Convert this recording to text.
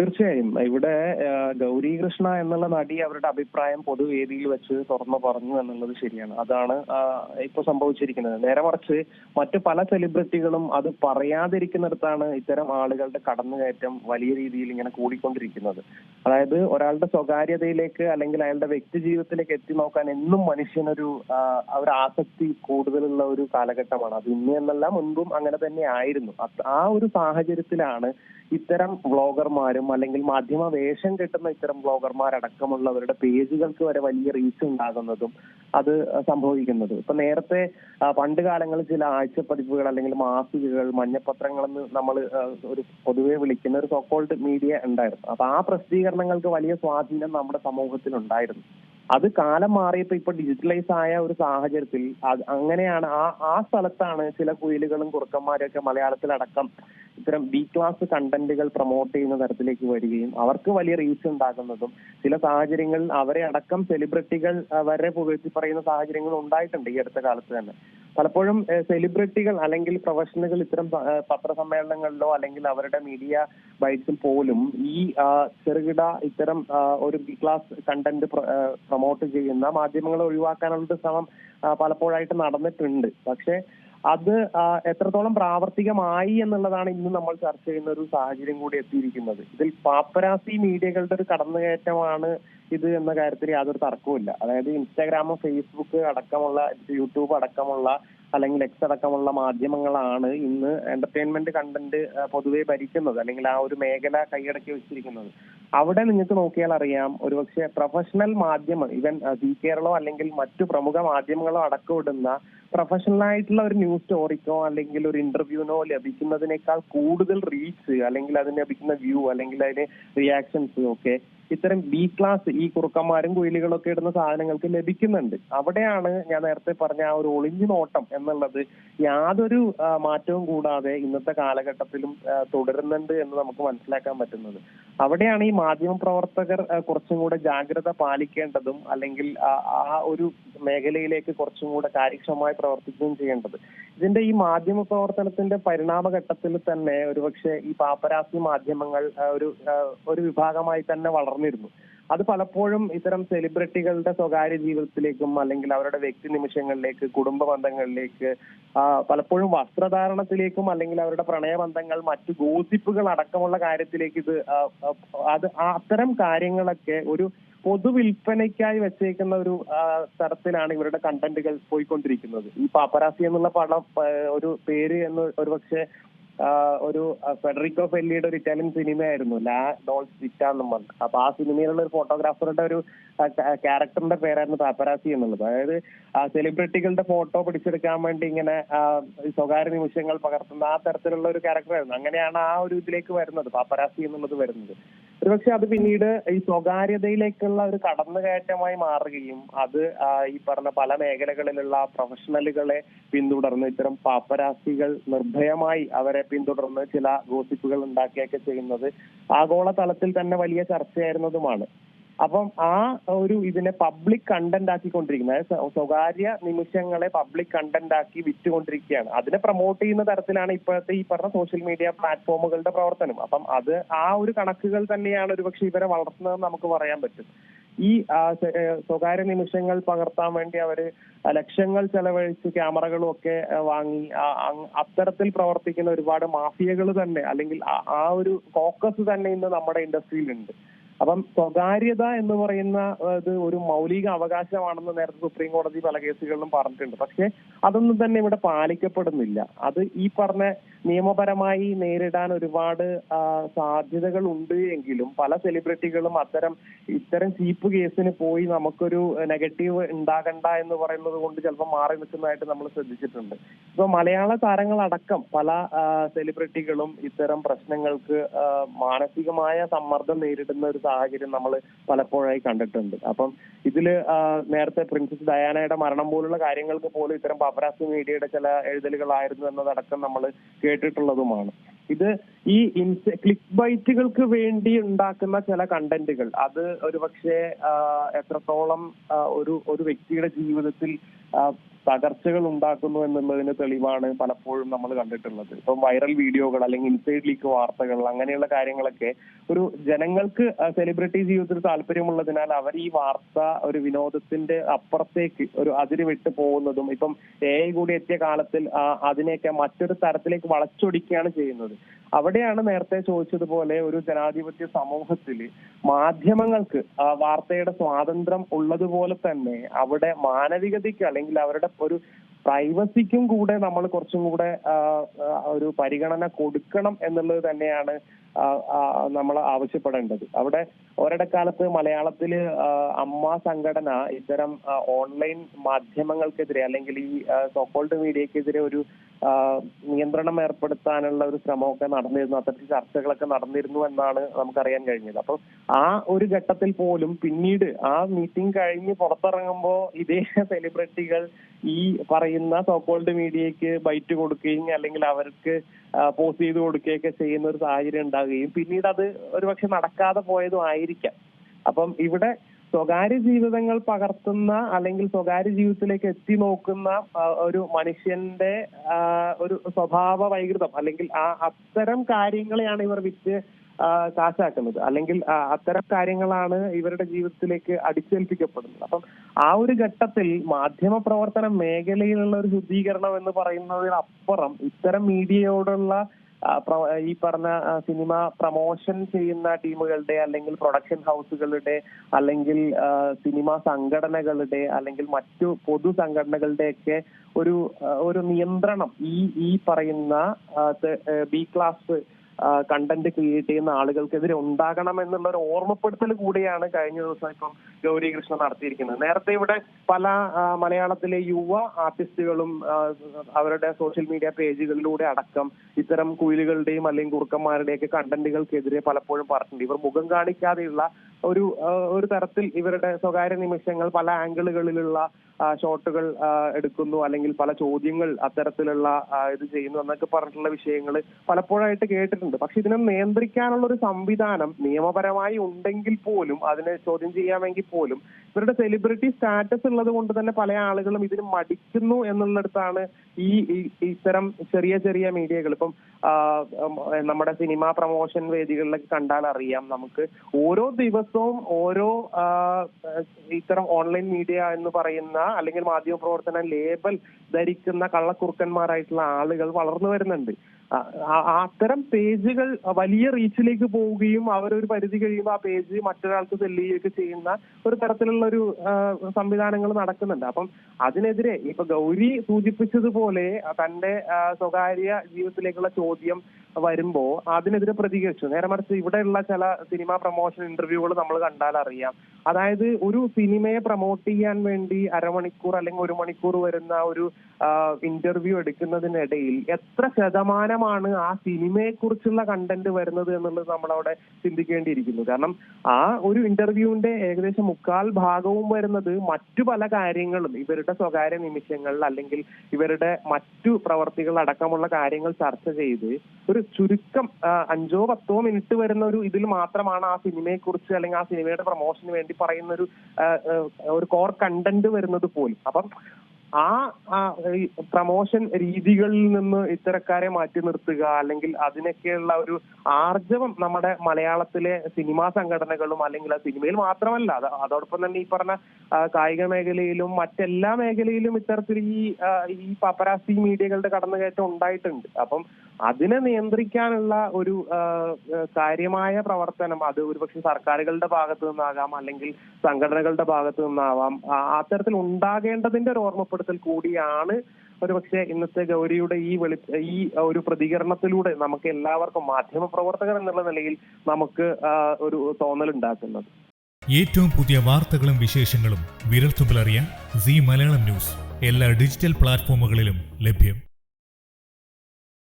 തീർച്ചയായും. ഇവിടെ ഗൗരി കൃഷ്ണ എന്നുള്ള നടി അവരുടെ അഭിപ്രായം പൊതുവേദിയിൽ വെച്ച് തുറന്നു പറഞ്ഞു എന്നുള്ളത് ശരിയാണ്. അതാണ് ഇപ്പൊ സംഭവിച്ചിരിക്കുന്നത്. നേരെ മറിച്ച് മറ്റു പല സെലിബ്രിറ്റികളും അത് പറയാതിരിക്കുന്നിടത്താണ് ഇത്തരം ആളുകളുടെ കടന്നുകയറ്റം വലിയ രീതിയിൽ ഇങ്ങനെ കൂടിക്കൊണ്ടിരിക്കുന്നത്. അതായത് ഒരാളുടെ സ്വകാര്യതയിലേക്ക് അല്ലെങ്കിൽ അയാളുടെ വ്യക്തി ജീവിതത്തിലേക്ക് എത്തി നോക്കാൻ എന്നും മനുഷ്യനൊരു ഒരു ആസക്തി കൂടുതലുള്ള ഒരു കാലഘട്ടമാണ്. അത് ഇന്ന് എന്നല്ല മുൻപും അങ്ങനെ തന്നെ ആയിരുന്നു. ആ ഒരു സാഹചര്യത്തിലാണ് ഇത്തരം വ്ളോഗർമാരും അല്ലെങ്കിൽ മാധ്യമ വേഷം കെട്ടുന്ന ഇത്തരം ബ്ലോഗർമാരടക്കമുള്ളവരുടെ പേജുകൾക്ക് വരെ വലിയ റീച്ച് ഉണ്ടാകുന്നതും അത് സംഭവിക്കുന്നത്. ഇപ്പൊ നേരത്തെ പണ്ട് കാലങ്ങളിൽ ചില ആഴ്ചപ്പതിപ്പുകൾ അല്ലെങ്കിൽ മാസികകൾ മഞ്ഞപ്പത്രങ്ങളെന്ന് നമ്മൾ ഒരു പൊതുവെ വിളിക്കുന്ന ഒരു സോക്കോൾഡ് മീഡിയ ഉണ്ടായിരുന്നു. അപ്പൊ ആ പ്രസിദ്ധീകരണങ്ങൾക്ക് വലിയ സ്വാധീനം നമ്മുടെ സമൂഹത്തിൽ ഉണ്ടായിരുന്നു അത് കാലം മാറിയപ്പോ ഇപ്പൊ ഡിജിറ്റലൈസ് ആയ ഒരു സാഹചര്യത്തിൽ അങ്ങനെയാണ് ആ ആ സ്ഥലത്താണ് ചില കുയിലുകളും കുറുക്കന്മാരൊക്കെ മലയാളത്തിലടക്കം ഇത്തരം ബി ക്ലാസ് കണ്ടന്റുകൾ പ്രൊമോട്ട് ചെയ്യുന്ന തരത്തിലേക്ക് വരികയും അവർക്ക് വലിയ റീച്ച് ഉണ്ടാകുന്നതും ചില സാഹചര്യങ്ങളിൽ അവരെ അടക്കം സെലിബ്രിറ്റികൾ വരെ പുകഴ്ത്തി പറയുന്ന സാഹചര്യങ്ങൾ ഉണ്ടായിട്ടുണ്ട് ഈ അടുത്ത കാലത്ത് തന്നെ. പലപ്പോഴും സെലിബ്രിറ്റികൾ അല്ലെങ്കിൽ പ്രൊഫഷണലുകൾ ഇത്തരം പത്രസമ്മേളനങ്ങളിലോ അല്ലെങ്കിൽ അവരുടെ മീഡിയ ബൈറ്റ്സിൽ പോലും ഈ ചെറുകിട ഇത്തരം ഒരു ബി ക്ലാസ് കണ്ടന്റ് പ്രൊമോട്ട് ചെയ്യുന്ന മാധ്യമങ്ങളെ ഒഴിവാക്കാനുള്ള ശ്രമം പലപ്പോഴായിട്ട് നടന്നിട്ടുണ്ട്. പക്ഷേ അത് എത്രത്തോളം പ്രാവർത്തികമായി എന്നുള്ളതാണ് ഇന്ന് നമ്മൾ ചർച്ച ചെയ്യുന്ന ഒരു സാഹചര്യം കൂടി എത്തിയിരിക്കുന്നത്. ഇതിൽ പാപ്പരാസി മീഡിയകളുടെ ഒരു കടന്നുകയറ്റമാണ് ഇത് എന്ന കാര്യത്തിൽ യാതൊരു തർക്കവുമില്ല. അതായത് ഇൻസ്റ്റാഗ്രാമും ഫേസ്ബുക്ക് അടക്കമുള്ള യൂട്യൂബ് അടക്കമുള്ള അല്ലെങ്കിൽ എക്സ് അടക്കമുള്ള മാധ്യമങ്ങളാണ് ഇന്ന് എന്റർടൈൻമെന്റ് കണ്ടന്റ് പൊതുവെ ഭരിക്കുന്നത്. അല്ലെങ്കിൽ ആ ഒരു മേഖല കൈയടക്കി വെച്ചിരിക്കുന്നത്. അവിടെ നിങ്ങൾക്ക് നോക്കിയാൽ അറിയാം ഒരുപക്ഷെ പ്രൊഫഷണൽ മാധ്യമം ഇവൻ സി കേരളോ അല്ലെങ്കിൽ മറ്റു പ്രമുഖ മാധ്യമങ്ങളോ അടക്കമിടുന്ന പ്രൊഫഷണൽ ആയിട്ടുള്ള ഒരു ന്യൂസ് സ്റ്റോറിക്കോ അല്ലെങ്കിൽ ഒരു ഇന്റർവ്യൂനോ ലഭിക്കുന്നതിനേക്കാൾ കൂടുതൽ റീച്ച് അല്ലെങ്കിൽ അതിന് ലഭിക്കുന്ന വ്യൂ അല്ലെങ്കിൽ അതിന് റിയാക്ഷൻസ് ഒക്കെ ഇത്തരം ബി ക്ലാസ് ഈ കുറുക്കന്മാരും കുയിലുകളൊക്കെ ഇടുന്ന സാധനങ്ങൾക്ക് ലഭിക്കുന്നുണ്ട്. അവിടെയാണ് ഞാൻ നേരത്തെ പറഞ്ഞ ആ ഒരു ഒളിഞ്ഞു നോട്ടം എന്നുള്ളത് യാതൊരു മാറ്റവും കൂടാതെ ഇന്നത്തെ കാലഘട്ടത്തിലും തുടരുന്നുണ്ട് എന്ന് നമുക്ക് മനസ്സിലാക്കാൻ പറ്റുന്നത്. അവിടെയാണ് ഈ മാധ്യമ പ്രവർത്തകർ കുറച്ചും കൂടെ ജാഗ്രത പാലിക്കേണ്ടതും അല്ലെങ്കിൽ ആ ഒരു മേഖലയിലേക്ക് കുറച്ചും കൂടെ കാര്യക്ഷമമായി പ്രവർത്തിക്കുകയും ചെയ്യേണ്ടത്. ഇതിന്റെ ഈ മാധ്യമ പ്രവർത്തനത്തിന്റെ പരിണാമഘട്ടത്തിൽ തന്നെ ഒരുപക്ഷെ ഈ പാപ്പരാസി മാധ്യമങ്ങൾ ഒരു ഒരു വിഭാഗമായി തന്നെ വളർന്നിരുന്നു അത് പലപ്പോഴും ഇത്തരം സെലിബ്രിറ്റികളുടെ സ്വകാര്യ ജീവിതത്തിലേക്കും അല്ലെങ്കിൽ അവരുടെ വ്യക്തി നിമിഷങ്ങളിലേക്ക് കുടുംബ ബന്ധങ്ങളിലേക്ക് പലപ്പോഴും വസ്ത്രധാരണത്തിലേക്കും അല്ലെങ്കിൽ അവരുടെ പ്രണയബന്ധങ്ങൾ മറ്റു ഗോസിപ്പുകൾ അടക്കമുള്ള കാര്യത്തിലേക്ക് ഇത് അത് അത്തരം കാര്യങ്ങളൊക്കെ ഒരു പൊതുവിൽപ്പനയ്ക്കായി വെച്ചേക്കുന്ന ഒരു തരത്തിലാണ് ഇവരുടെ കണ്ടന്റുകൾ പോയിക്കൊണ്ടിരിക്കുന്നത്. ഈ പാപ്പരാസി എന്നുള്ള പടം ഒരു പേര് എന്ന് ഒരുപക്ഷെ ഒരു ഫെഡറിക്കോ ഫെല്ലിയുടെ ഒരു ഇറ്റാലിയൻ സിനിമയായിരുന്നു ലാ ഡോൾസ് വിറ്റ എന്നും പറഞ്ഞു. അപ്പൊ ആ സിനിമയിലുള്ള ഒരു ഫോട്ടോഗ്രാഫറുടെ ഒരു ക്യാരക്ടറിന്റെ പേരായിരുന്നു പാപ്പരാസി എന്നുള്ളത്. അതായത് സെലിബ്രിറ്റികളുടെ ഫോട്ടോ പിടിച്ചെടുക്കാൻ വേണ്ടി ഇങ്ങനെ സ്വകാര്യ നിമിഷങ്ങൾ പകർത്തുന്ന ആ തരത്തിലുള്ള ഒരു ക്യാരക്ടറായിരുന്നു അങ്ങനെയാണ് ആ ഒരു ഇതിലേക്ക് വരുന്നത് പാപ്പരാസി എന്നുള്ളത് വരുന്നത്. ഒരുപക്ഷെ അത് പിന്നീട് ഈ സ്വകാര്യതയിലേക്കുള്ള ഒരു കടന്നുകയറ്റമായി മാറുകയും അത് ഈ പറഞ്ഞ പല മേഖലകളിലുള്ള പ്രൊഫഷണലുകളെ പിന്തുടർന്ന് ഇത്തരം പാപ്പരാസികൾ നിർഭയമായി അവരെ പിന്തുടർന്ന് ചില ഗോസിപ്പുകൾ ഉണ്ടാക്കിയൊക്കെ ചെയ്യുന്നത് ആഗോള തലത്തിൽ തന്നെ വലിയ ചർച്ചയായിരുന്നതുമാണ്. അപ്പം ആ ഒരു ഇതിനെ പബ്ലിക് കണ്ടന്റ് ആക്കിക്കൊണ്ടിരിക്കുന്നത്. അതായത് സ്വകാര്യ നിമിഷങ്ങളെ പബ്ലിക് കണ്ടന്റ് ആക്കി വിറ്റുകൊണ്ടിരിക്കുകയാണ്. അതിനെ പ്രൊമോട്ട് ചെയ്യുന്ന തരത്തിലാണ് ഇപ്പോഴത്തെ ഈ പറഞ്ഞ സോഷ്യൽ മീഡിയ പ്ലാറ്റ്ഫോമുകളുടെ പ്രവർത്തനം. അപ്പം അത് ആ ഒരു കണക്കുകൾ തന്നെയാണ് ഒരുപക്ഷെ ഇവരെ വളർത്തുന്നതെന്ന് നമുക്ക് പറയാൻ പറ്റും. ഈ സ്വകാര്യ നിമിഷങ്ങൾ പകർത്താൻ വേണ്ടി അവർ ലക്ഷങ്ങൾ ചെലവഴിച്ച് ക്യാമറകളും ഒക്കെ വാങ്ങി അത്തരത്തിൽ പ്രവർത്തിക്കുന്ന ഒരുപാട് മാഫിയകൾ തന്നെ അല്ലെങ്കിൽ ആ ഒരു ഫോക്കസ് തന്നെ ഇന്ന് നമ്മുടെ ഇൻഡസ്ട്രിയിലുണ്ട് അപ്പം സ്വകാര്യത എന്ന് പറയുന്ന ഇത് ഒരു മൗലിക അവകാശമാണെന്ന് നേരത്തെ സുപ്രീം കോടതി പല കേസുകളിലും പറഞ്ഞിട്ടുണ്ട്. പക്ഷേ അതൊന്നും തന്നെ ഇവിടെ പാലിക്കപ്പെടുന്നില്ല. അത് ഈ പറഞ്ഞ നിയമപരമായി നേരിടാൻ ഒരുപാട് സാധ്യതകൾ ഉണ്ട് എങ്കിലും പല സെലിബ്രിറ്റികളും അത്തരം ഇത്തരം ചീപ്പ് കേസിന് പോയി നമുക്കൊരു നെഗറ്റീവ് ഉണ്ടാകണ്ട എന്ന് പറയുന്നത് കൊണ്ട് ചിലപ്പോൾ മാറി നിൽക്കുന്നതായിട്ട് നമ്മൾ ശ്രദ്ധിച്ചിട്ടുണ്ട്. ഇപ്പൊ മലയാള താരങ്ങളടക്കം പല സെലിബ്രിറ്റികളും ഇത്തരം പ്രശ്നങ്ങൾക്ക് മാനസികമായ സമ്മർദ്ദം നേരിടുന്ന ഒരു സാഹചര്യം നമ്മൾ പലപ്പോഴായി കണ്ടിട്ടുണ്ട്. അപ്പം ഇതിൽ നേരത്തെ പ്രിൻസസ് ഡയാനയുടെ മരണം പോലുള്ള കാര്യങ്ങൾക്ക് പോലും ഇത്തരം പപ്പരാസി മീഡിയയുടെ ചില എഴുതലുകളായിരുന്നു എന്നതടക്കം നമ്മൾ കേട്ടിട്ടുള്ളതുമാണ്. ഇത് ഈ ഇൻസ് ക്ലിക്ക് ബൈറ്റുകൾക്ക് വേണ്ടി ഉണ്ടാക്കുന്ന ചില കണ്ടന്റുകൾ അത് ഒരു പക്ഷേ എത്രത്തോളം ഒരു ഒരു വ്യക്തിയുടെ ജീവിതത്തിൽ തകർച്ചകൾ ഉണ്ടാക്കുന്നു എന്നുള്ളതിന് തെളിവാണ് പലപ്പോഴും നമ്മൾ കണ്ടിട്ടുള്ളത്. ഇപ്പം വൈറൽ വീഡിയോകൾ അല്ലെങ്കിൽ ഇൻസൈഡ് ലീക്ക് വാർത്തകൾ അങ്ങനെയുള്ള കാര്യങ്ങളൊക്കെ ഒരു ജനങ്ങൾക്ക് സെലിബ്രിറ്റി ജീവിതത്തിൽ താല്പര്യമുള്ളതിനാൽ അവർ ഈ വാർത്ത ഒരു വിനോദത്തിന്റെ അപ്പുറത്തേക്ക് ഒരു അതിര് വിട്ടു പോകുന്നതും ഇപ്പം എ കൂടി എത്തിയ കാലത്തിൽ അതിനെയൊക്കെ മറ്റൊരു തരത്തിലേക്ക് വളച്ചൊടിക്കുകയാണ് ചെയ്യുന്നത്. അവിടെയാണ് നേരത്തെ ചോദിച്ചതുപോലെ ഒരു ജനാധിപത്യ സമൂഹത്തിൽ മാധ്യമങ്ങൾക്ക് വാർത്തയുടെ സ്വാതന്ത്ര്യം ഉള്ളതുപോലെ തന്നെ അവിടെ മാനവികതയ്ക്ക് അല്ലെങ്കിൽ അവരുടെ ഒരു പ്രൈവസിക്കും കൂടെ നമ്മൾ കുറച്ചും കൂടെ ഒരു പരിഗണന കൊടുക്കണം എന്നുള്ളത് തന്നെയാണ് നമ്മൾ ആവശ്യപ്പെടേണ്ടത്. അവിടെ ഒരിടക്കാലത്ത് മലയാളത്തിൽ ആ, അമ്മ സംഘടന ഇത്തരം ഓൺലൈൻ മാധ്യമങ്ങൾക്കെതിരെ അല്ലെങ്കിൽ ഈ സോക്കോൾഡ് മീഡിയക്കെതിരെ ഒരു നിയന്ത്രണം ഏർപ്പെടുത്താനുള്ള ഒരു ശ്രമമൊക്കെ നടന്നിരുന്നു. അത്തരത്തിൽ ചർച്ചകളൊക്കെ നടന്നിരുന്നു എന്നാണ് നമുക്കറിയാൻ കഴിഞ്ഞത്. അപ്പൊ ആ ഒരു ഘട്ടത്തിൽ പോലും പിന്നീട് ആ മീറ്റിംഗ് കഴിഞ്ഞ് പുറത്തിറങ്ങുമ്പോൾ ഇതേ സെലിബ്രിറ്റികൾ ഈ പറയുന്ന സോക്കോൾഡ് മീഡിയക്ക് ബൈറ്റ് കൊടുക്കുകയും അല്ലെങ്കിൽ അവർക്ക് പോസ്റ്റ് ചെയ്ത് കൊടുക്കുകയൊക്കെ ചെയ്യുന്ന ഒരു സാഹചര്യം ഉണ്ടാകുകയും പിന്നീട് അത് ഒരുപക്ഷെ നടക്കാതെ പോയതും ആയിരിക്കാം. അപ്പം ഇവിടെ സ്വകാര്യ ജീവിതങ്ങൾ പകർത്തുന്ന അല്ലെങ്കിൽ സ്വകാര്യ ജീവിതത്തിലേക്ക് എത്തി നോക്കുന്ന ഒരു മനുഷ്യന്റെ ഒരു സ്വഭാവ വൈകൃതം അല്ലെങ്കിൽ ആ അത്തരം കാര്യങ്ങളെയാണ് ഇവർ വിറ്റ് കാശാക്കുന്നത്. അല്ലെങ്കിൽ അത്തരം കാര്യങ്ങളാണ് ഇവരുടെ ജീവിതത്തിലേക്ക് അടിച്ചേൽപ്പിക്കപ്പെടുന്നത്. അപ്പം ആ ഒരു ഘട്ടത്തിൽ മാധ്യമ പ്രവർത്തന മേഖലയിലുള്ള ഒരു ശുദ്ധീകരണം എന്ന് പറയുന്നതിനപ്പുറം ഇത്തരം മീഡിയയോടുള്ള ഈ പറഞ്ഞ സിനിമ പ്രമോഷൻ ചെയ്യുന്ന ടീമുകളുടെ അല്ലെങ്കിൽ പ്രൊഡക്ഷൻ ഹൗസുകളുടെ അല്ലെങ്കിൽ സിനിമാ സംഘടനകളുടെ അല്ലെങ്കിൽ മറ്റു പൊതു സംഘടനകളുടെ ഒക്കെ ഒരു ഒരു നിയന്ത്രണം ഈ ഈ പറയുന്ന ബി ക്ലാസ് കണ്ടന്റ് ക്രിയേറ്റ് ചെയ്യുന്ന ആളുകൾക്കെതിരെ ഉണ്ടാകണം എന്നുള്ള ഒരു ഓർമ്മപ്പെടുത്തൽ കൂടിയാണ് കഴിഞ്ഞ ദിവസം ഇപ്പം ഗൗരി കൃഷ്ണ നടത്തിയിരിക്കുന്നത്. നേരത്തെ ഇവിടെ പല മലയാളത്തിലെ യുവ ആർട്ടിസ്റ്റുകളും അവരുടെ സോഷ്യൽ മീഡിയ പേജുകളിലൂടെ അടക്കം ഇത്തരം കുയിലുകളുടെയും അല്ലെങ്കിൽ കുറുക്കന്മാരുടെയൊക്കെ കണ്ടന്റുകൾക്കെതിരെ പലപ്പോഴും പറഞ്ഞിട്ടുണ്ട്. ഇവർ മുഖം കാണിക്കാതെയുള്ള ഒരു ഒരു തരത്തിൽ ഇവരുടെ സ്വകാര്യ നിമിഷങ്ങൾ പല ആംഗിളുകളിലുള്ള ഷോട്ടുകൾ എടുക്കുന്നു. അല്ലെങ്കിൽ പല ചോദ്യങ്ങൾ അത്തരത്തിലുള്ള ഇത് ചെയ്യുന്നു എന്നൊക്കെ പറഞ്ഞിട്ടുള്ള വിഷയങ്ങൾ പലപ്പോഴായിട്ട് കേട്ടിട്ടുണ്ട്. പക്ഷെ ഇതിനെ നിയന്ത്രിക്കാനുള്ള ഒരു സംവിധാനം നിയമപരമായി ഉണ്ടെങ്കിൽ പോലും അതിനെ ചോദ്യം ചെയ്യാമെങ്കിൽ പോലും ഇവരുടെ സെലിബ്രിറ്റി സ്റ്റാറ്റസ് ഉള്ളത് കൊണ്ട് തന്നെ പല ആളുകളും ഇതിന് മടിക്കുന്നു എന്നുള്ളിടത്താണ് ഈ ഇത്തരം ചെറിയ ചെറിയ മീഡിയകൾ. ഇപ്പം നമ്മുടെ സിനിമ പ്രൊമോഷൻ വേദികളിലൊക്കെ കണ്ടാൽ അറിയാം നമുക്ക് ഓരോ ദിവസവും ഓരോ ഇത്തരം ഓൺലൈൻ മീഡിയ എന്ന് പറയുന്ന അല്ലെങ്കിൽ മാധ്യമ പ്രവർത്തന ലേബൽ ധരിക്കുന്ന കള്ളക്കുറുക്കന്മാരായിട്ടുള്ള ആളുകൾ വളർന്നു വരുന്നുണ്ട്. അത്തരം പേജുകൾ വലിയ റീച്ചിലേക്ക് പോവുകയും അവരൊരു പരിധി കഴിയുമ്പോൾ ആ പേജ് മറ്റൊരാൾക്ക് സെല്ല് ചെയ്യുകയൊക്കെ ചെയ്യുന്ന ഒരു തരത്തിലുള്ള ഒരു സംവിധാനങ്ങൾ നടക്കുന്നുണ്ട്. അപ്പം അതിനെതിരെ ഇപ്പൊ ഗൗരി സൂചിപ്പിച്ചതുപോലെ തന്റെ സ്വകാര്യ ജീവിതത്തിലേക്കുള്ള ചോദ്യം വരുമ്പോ അതിനെതിരെ പ്രതികരിച്ചു. നേരെ മറിച്ച് ഇവിടെയുള്ള ചില സിനിമ പ്രൊമോഷൻ ഇന്റർവ്യൂകൾ നമ്മൾ കണ്ടാൽ അറിയാം. അതായത് ഒരു സിനിമയെ പ്രൊമോട്ട് ചെയ്യാൻ വേണ്ടി അരമണിക്കൂർ അല്ലെങ്കിൽ ഒരു മണിക്കൂർ വരുന്ന ഒരു ഇന്റർവ്യൂ എടുക്കുന്നതിനിടയിൽ എത്ര ശതമാനമാണ് ആ സിനിമയെ കുറിച്ചുള്ള കണ്ടന്റ് വരുന്നത് എന്നുള്ളത് നമ്മളവിടെ ചിന്തിക്കേണ്ടിയിരിക്കുന്നു. കാരണം ആ ഒരു ഇന്റർവ്യൂവിന്റെ ഏകദേശം മുക്കാൽ ഭാഗവും വരുന്നത് മറ്റു പല കാര്യങ്ങളും ഇവരുടെ സ്വകാര്യ നിമിഷങ്ങളിൽ അല്ലെങ്കിൽ ഇവരുടെ മറ്റു പ്രവർത്തികൾ അടക്കമുള്ള കാര്യങ്ങൾ ചർച്ച ചെയ്ത് ഒരു ചുരുക്കം അഞ്ചോ പത്തോ മിനിറ്റ് വരുന്ന ഒരു ഇതിൽ മാത്രമാണ് ആ സിനിമയെ കുറിച്ച് അല്ലെങ്കിൽ ആ സിനിമയുടെ പ്രൊമോഷന് വേണ്ടി പറയുന്ന ഒരു ഒരു കോർ കണ്ടന്റ് വരുന്നത് പോലും. അപ്പം ആ പ്രമോഷൻ രീതികളിൽ നിന്ന് ഇത്തരക്കാരെ മാറ്റി നിർത്തുക അല്ലെങ്കിൽ അതിനൊക്കെയുള്ള ഒരു ആർജവം നമ്മുടെ മലയാളത്തിലെ സിനിമാ സംഘടനകളും അല്ലെങ്കിൽ ആ സിനിമയിൽ മാത്രമല്ല അത് അതോടൊപ്പം തന്നെ ഈ പറഞ്ഞ കായിക മേഖലയിലും മറ്റെല്ലാ മേഖലയിലും ഇത്തരത്തിൽ ഈ ഈ പപ്പരാസി മീഡിയകളുടെ കടന്നുകയറ്റം ഉണ്ടായിട്ടുണ്ട്. അപ്പം അതിനെ നിയന്ത്രിക്കാനുള്ള ഒരു കാര്യമായ പ്രവർത്തനം അത് ഒരുപക്ഷെ സർക്കാരുകളുടെ ഭാഗത്തു നിന്നാകാം അല്ലെങ്കിൽ സംഘടനകളുടെ ഭാഗത്തു നിന്നാവാം അത്തരത്തിൽ ഉണ്ടാകേണ്ടതിന്റെ ഒരു ഓർമ്മപ്പെടുത്തൽ കൂടിയാണ്. ഒരുപക്ഷെ ഇന്നത്തെ ഗൗരിയുടെ ഈ വെളി ഈ ഒരു പ്രതികരണത്തിലൂടെ നമുക്ക് എല്ലാവർക്കും മാധ്യമ പ്രവർത്തകർ എന്നുള്ള നിലയിൽ നമുക്ക് ഒരു തോന്നൽ ഉണ്ടാക്കുന്നത് ഏറ്റവും പുതിയ വാർത്തകളും വിശേഷങ്ങളും വിരൽത്തുമ്പിലറിയാൻ സി മലയാളം ന്യൂസ്. എല്ലാ ഡിജിറ്റൽ പ്ലാറ്റ്ഫോമുകളിലും ലഭ്യം.